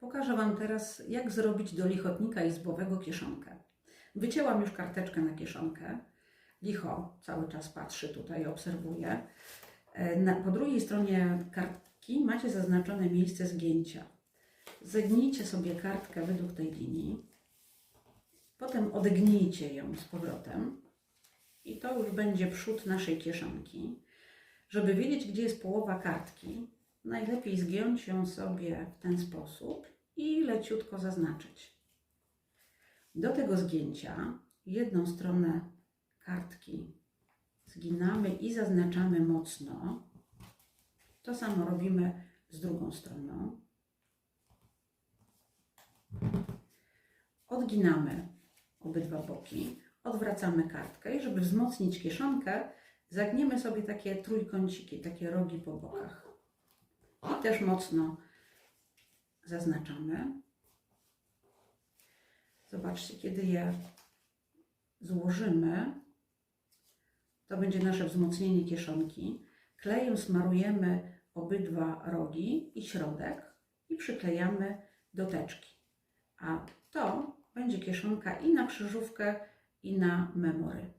Pokażę Wam teraz, jak zrobić do lichotnika izbowego kieszonkę. Wycięłam już karteczkę na kieszonkę. Licho cały czas patrzy tutaj, obserwuje. E, Na, po drugiej stronie kartki macie zaznaczone miejsce zgięcia. Zegnijcie sobie kartkę według tej linii. Potem odgnijcie ją z powrotem. I to już będzie przód naszej kieszonki. Żeby wiedzieć, gdzie jest połowa kartki, najlepiej zgiąć ją sobie w ten sposób i leciutko zaznaczyć. Do tego zgięcia jedną stronę kartki zginamy i zaznaczamy mocno. To samo robimy z drugą stroną. Odginamy obydwa boki, odwracamy kartkę i żeby wzmocnić kieszonkę, zagniemy sobie takie trójkąciki, takie rogi po bokach. Też mocno zaznaczamy. Zobaczcie, kiedy je złożymy, to będzie nasze wzmocnienie kieszonki. Klejem smarujemy obydwa rogi i środek i przyklejamy do teczki. A to będzie kieszonka i na krzyżówkę, i na memory.